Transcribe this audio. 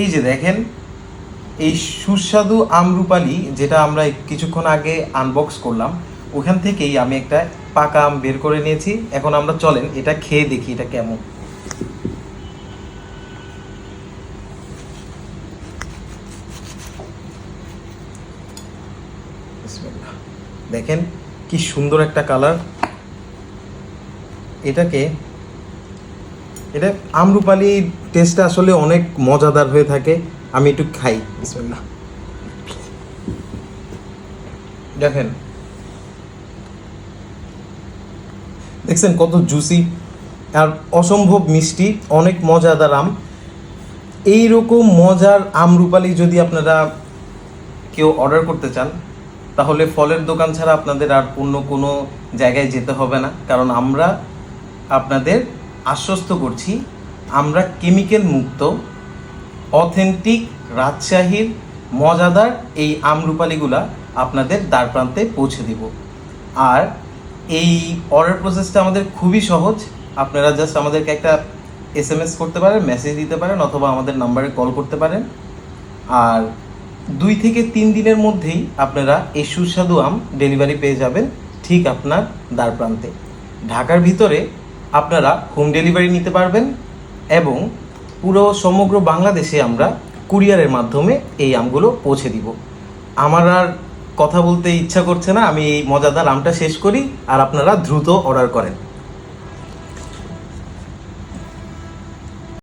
এই যে দেখেন, এই সুস্বাদু আমরুপালি যেটা আমরা কিছুক্ষণ আগে আনবক্স করলাম, ওখান থেকেই আমি একটা পাকা আম বের করে নিয়েছি। এখন আমরা চলেন, এটা খেয়ে দেখি এটা কেমন। দেখেন কি সুন্দর একটা কালার এটাকে এটা আমরুপালি টেস্টটা আসলে অনেক মজাদার হয়ে থাকে। আমি একটু খাই, বিসমিল্লাহ। দেখেন। দেখছেন কত জুসি আর অসম্ভব মিষ্টি, অনেক মজাদার আম। এইরকম মজার আমরুপালি যদি আপনারা কেউ অর্ডার করতে চান, তাহলে ফলের দোকান ছাড়া আপনাদের আর অন্য কোনো জায়গায় যেতে হবে না। কারণ আমরা আপনাদের আশ্বস্ত করছি, আমরা কেমিক্যাল মুক্ত, অথেন্টিক রাজশাহীর মজাদার এই আমরুপালিগুলা আপনাদের দ্বার প্রান্তে পৌঁছে দিব। আর এই অর্ডার প্রসেসটা আমাদের খুবই সহজ। আপনারা জাস্ট আমাদেরকে একটা এস এম এস করতে পারেন মেসেজ দিতে পারেন, অথবা আমাদের নাম্বারে কল করতে পারেন। আর দুই থেকে তিন দিনের মধ্যেই আপনারা এই সুস্বাদু আম ডেলিভারি পেয়ে যাবেন ঠিক আপনার দ্বার প্রান্তে। ঢাকার ভিতরে আপনারা হোম ডেলিভারি নিতে পারবেন এবং পুরো সমগ্র বাংলাদেশে আমরা কুরিয়ারের মাধ্যমে এই আমগুলো পৌঁছে দিব। আমার আর কথা বলতে ইচ্ছা করছে না, আমি এই মজাদার আমটা শেষ করি আর আপনারা দ্রুত অর্ডার করেন।